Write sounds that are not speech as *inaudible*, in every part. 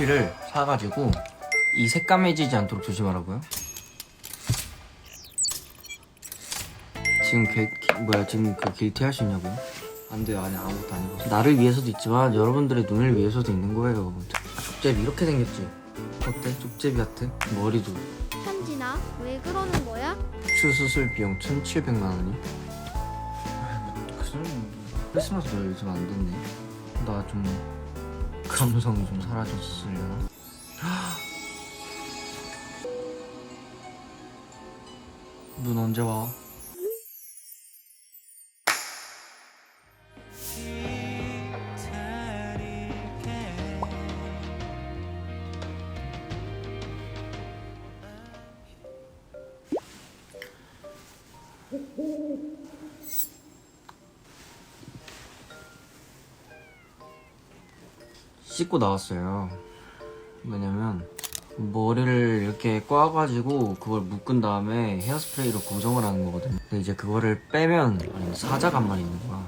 커피를 사가지고 이 색감해지지 않도록 조심하라고요. 지금 게, 기- 뭐야 지금 그 길티 할 수 있냐고요? 안 돼요 안에 아무것도 안 입어서 나를 위해서도 있지만 여러분들의 눈을 위해서도 있는 거예요 족제비 이렇게 생겼지? 어때? 족제비 같아? 머리도 현진아, 왜 그러는 거야? 추 수술 비용 1,700만 원이? 그럼 크리스마스 너 요즘 안 됐네. 나 좀 감성 좀 사라졌으려나? *gasps* 눈 언제 와? 씻고 나왔어요. 왜냐면 머리를 이렇게 꽈가지고 그걸 묶은 다음에 헤어스프레이로 고정을 하는 거거든요. 근데 이제 그거를 빼면 사자가 한 마리 있는 거야.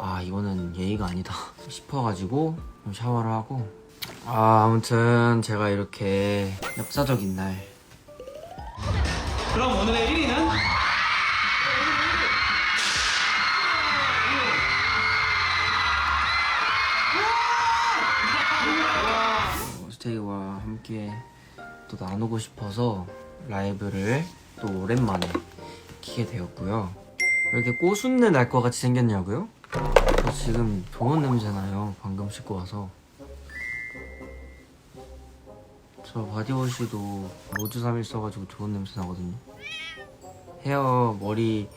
아 이거는 예의가 아니다 *laughs* 싶어가지고 좀 샤워를 하고 아 아무튼 제가 이렇게 역사적인 날 그럼 오늘의 1위는 함께 또 나누고 싶어서 라이브를 또 오랜만에 키게 되었고요. 왜 이렇게 꼬순내 날 것 같이 생겼냐고요? 저 지금 좋은 냄새 나요. 방금 씻고 와서. 저 바디워시도 로즈 3일 써가지고 좋은 냄새 나거든요. 헤어 머리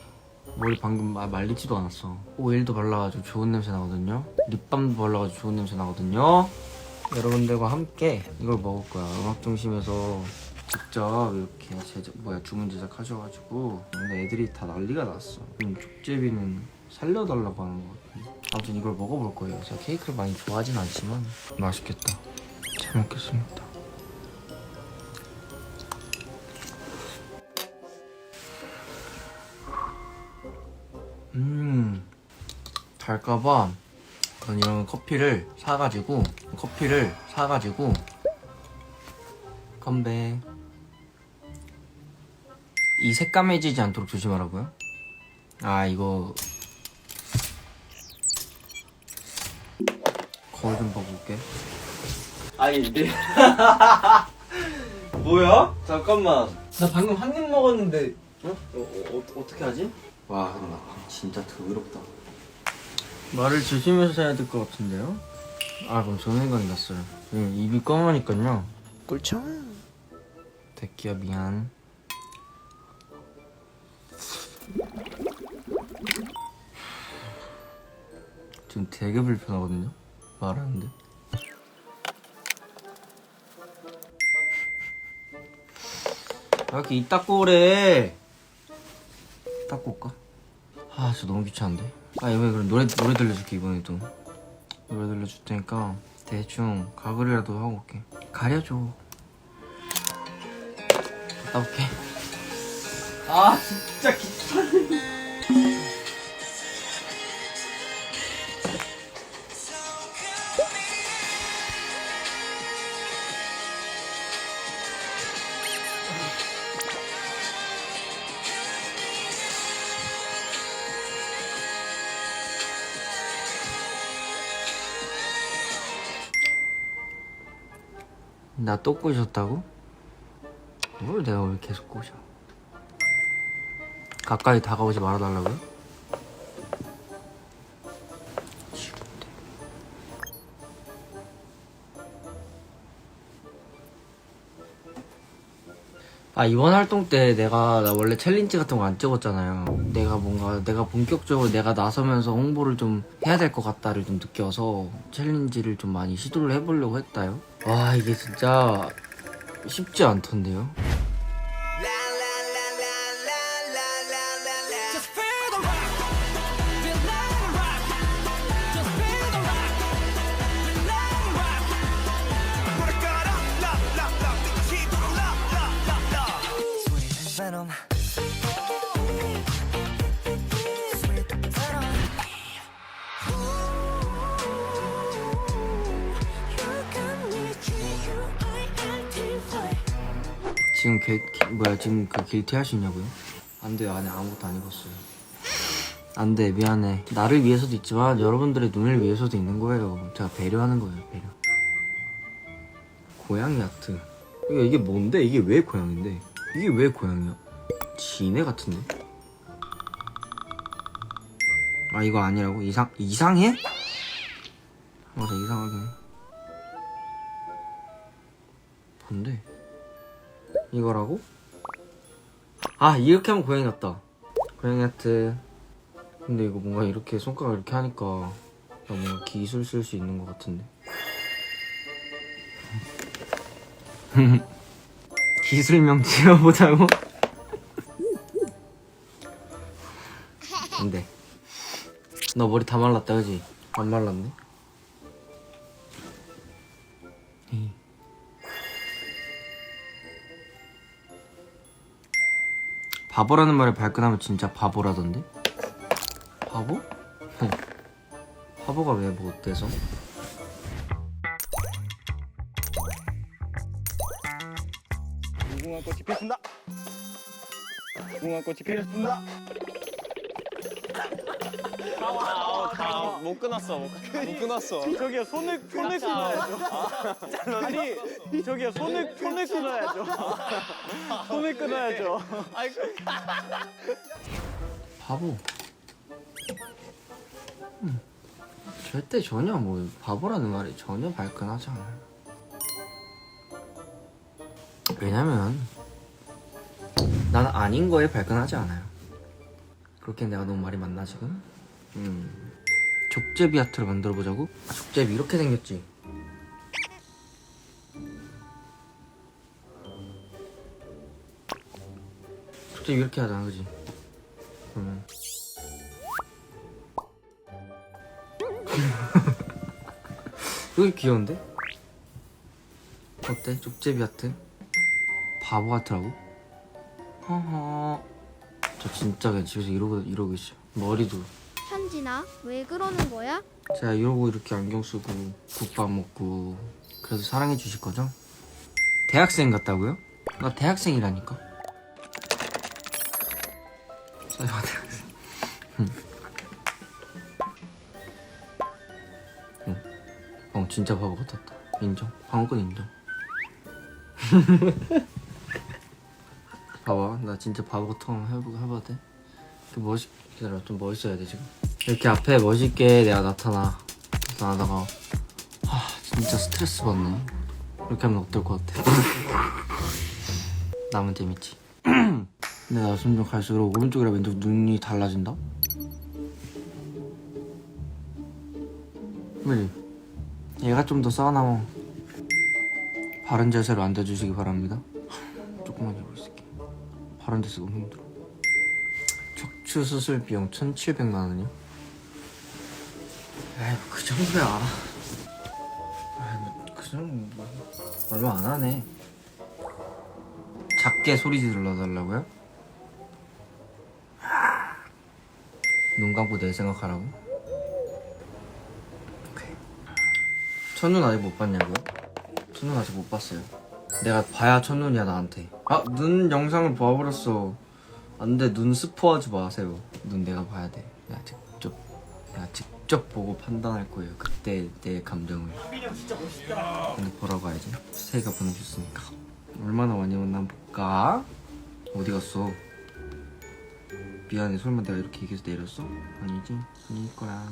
머리 방금 마- 말리지도 않았어. 오일도 발라가지고 좋은 냄새 나거든요. 립밤도 발라가지고 좋은 냄새 나거든요. 여러분들과 함께 이걸 먹을 거야. 음악 중심에서 직접 이렇게 제작 뭐야 주문 제작하셔가지고 근데 애들이 다 난리가 났어. 음, 족제비는 살려달라고 하는 거 같은데. 아무튼 이걸 먹어볼 거예요. 제가 케이크를 많이 좋아하진 않지만 맛있겠다. 잘 먹겠습니다. 음 달까봐 전 이런 커피를 사가지고 커피를 사가지고 건배 이 색감해지지 않도록 조심하라고요? 아 이거 거울 좀 보고 올게 아니 내 *laughs* 뭐야? 잠깐만 나 방금 한 입 먹었는데 어? 어, 어, 어 어떻게 하지? 와 근데 나 진짜 더럽다 말을 조심해서 해야 될 것 같은데요? 아 그럼 좋은 생각이 났어요. 지금 입이 검으니까요. 꿀청. 대기야 미안. 지금 되게 불편하거든요? 말하는데? 왜 이렇게 입 닦고 그래? 닦고 올까? 아 진짜 너무 귀찮은데? 아 이번에 그럼 노래 노래 들려줄게 이번에도 노래 들려줄 테니까 대충 가글이라도 하고 올게. 가려줘. 갔다 올게 아 진짜 귀찮네 나 또 꼬셨다고? 뭘 내가 왜 계속 꼬셔 가까이 다가오지 말아달라고요? 싫은데. 아 이번 활동 때 내가 나 원래 챌린지 같은 거 안 찍었잖아요. 내가 뭔가 내가 본격적으로 내가 나서면서 홍보를 좀 해야 될 것 같다를 좀 느껴서 챌린지를 좀 많이 시도를 해보려고 했다요. 와 이게 진짜 쉽지 않던데요. 지금 게, 기- 뭐야 지금 그 길티 할수 있냐고요? 안 돼요 안에 아무것도 안 입었어요 안돼 미안해 나를 위해서도 있지만 여러분들의 눈을 위해서도 있는 거예요 제가 배려하는 거예요 배려 고양이 아트 이게, 뭔데? 이게 왜 고양인데? 이게 왜 고양이야? 지네 같은데? 아 이거 아니라고? 이상 이상해? 맞아 이상하긴 해 뭔데? 이거라고? 아 이렇게 하면 고양이 같다 고양이 하트 근데 이거 뭔가 이렇게 손가락 이렇게 하니까 나 뭔가 기술 쓸 수 있는 것 같은데 *laughs* 기술명 지어보자고? 안돼 너 머리 다 말랐다 그지? 안 말랐네? 바보라는 말에 발끈하면 진짜 바보라던데? 바보? 흠. 바보가 왜 뭐 어때서? 무궁화 꽃이 피었습니다. 무궁화 꽃이 피었습니다. 아, 못 끊었어. 못, 못 끊었어. 저기요 손을 손을 끊어야죠. 아니 저기요 손을 손을 끊어야죠. 손을 끊어야죠. 바보. 음. 절대 전혀 뭐 바보라는 말이 전혀 발끈하지 않아요. 왜냐면 난 아닌 거에 발끈하지 않아요. 그렇게 내가 너무 말이 맞나 지금? 음. 족제비 아트를 만들어 보자고? 아, 족제비 이렇게 생겼지. 족제비 이렇게 하잖아, 그지? *laughs* 그러면 여기 귀여운데? 어때? 족제비 아트? 바보 같더라고? 허허 저 진짜 그냥 집에서 이러고 이러고 있어요 머리도 현진아, 왜 그러는 거야? 제가 이러고 이렇게 안경 쓰고 국밥 먹고 그래서 사랑해 주실 거죠? 대학생 같다고요? 나 대학생이라니까 설마 대학생 응. 응. 어 진짜 바보 같았다 인정 건 인정 *laughs* 봐봐. 나 진짜 바보 같은 거 해보, 해봐도 돼? 그 멋있 기다려. 좀 멋있어야 돼 지금. 이렇게 앞에 멋있게 내가 나타나 나다가. 아 진짜 스트레스 받네. 이렇게 하면 어떨 것 같아? *laughs* 남은 재밌지? *clears throat* 근데 나 점점 갈수록 오른쪽이랑 왼쪽 눈이 달라진다? 그지 얘가 좀 더 쌓아나면 바른 자세로 앉아주시기 바랍니다 자세 너무 힘들어 척추 수술 비용 1,700만 원이요? 에이 그 정도야 에이 뭐그 정도 뭐, 얼마 안 하네 작게 소리 질러달라고요? 눈 감고 내 생각하라고? 오케이 첫눈 아직 못 봤냐고요? 첫눈 아직 못 봤어요 내가 봐야 첫눈이야 나한테. 아 눈 영상을 봐버렸어. 안돼 눈 스포하지 마세요. 눈 내가 봐야 돼. 내가 직접 내가 직접 보고 판단할 거예요. 그때 내 감정을. 근데 보러 가야지. 세이가 보내줬으니까. 얼마나 많이 한번 볼까? 어디 갔어? 미안해. 설마 내가 이렇게 얘기해서 내렸어? 아니지. 아닐 거야.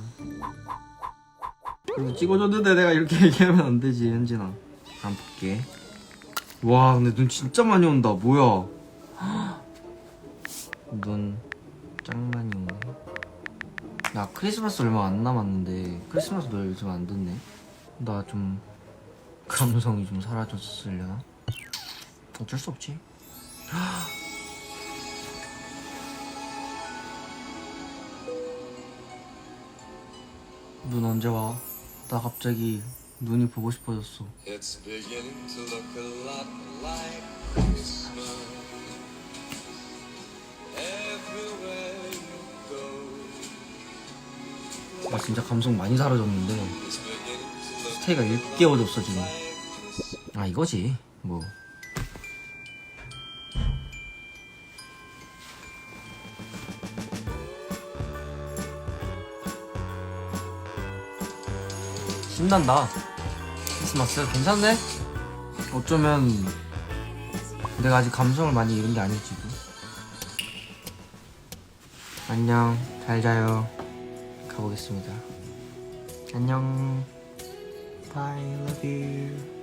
그래도 찍어줬는데 내가 이렇게 *laughs* 얘기하면 안 되지 현진아. 한번 볼게 와 근데 눈 진짜 많이 온다. 뭐야? 눈 짱 많이 오네. 야 크리스마스 얼마 안 남았는데 크리스마스 노래 요즘 안 듣네? 나 좀 감성이 좀 사라졌으려나? 어쩔 수 없지. *gasps* 눈 언제 와? 나 갑자기 눈이 보고 싶어졌어. 나 진짜 감성 많이 사라졌는데 스테이가 1개월도 없어지네. 아 이거지 뭐. 신난다. 크리스마스 괜찮네? 어쩌면 내가 아직 감성을 많이 잃은 게 아닐지도. 안녕, 잘 자요. 가보겠습니다. 안녕. Bye, love you.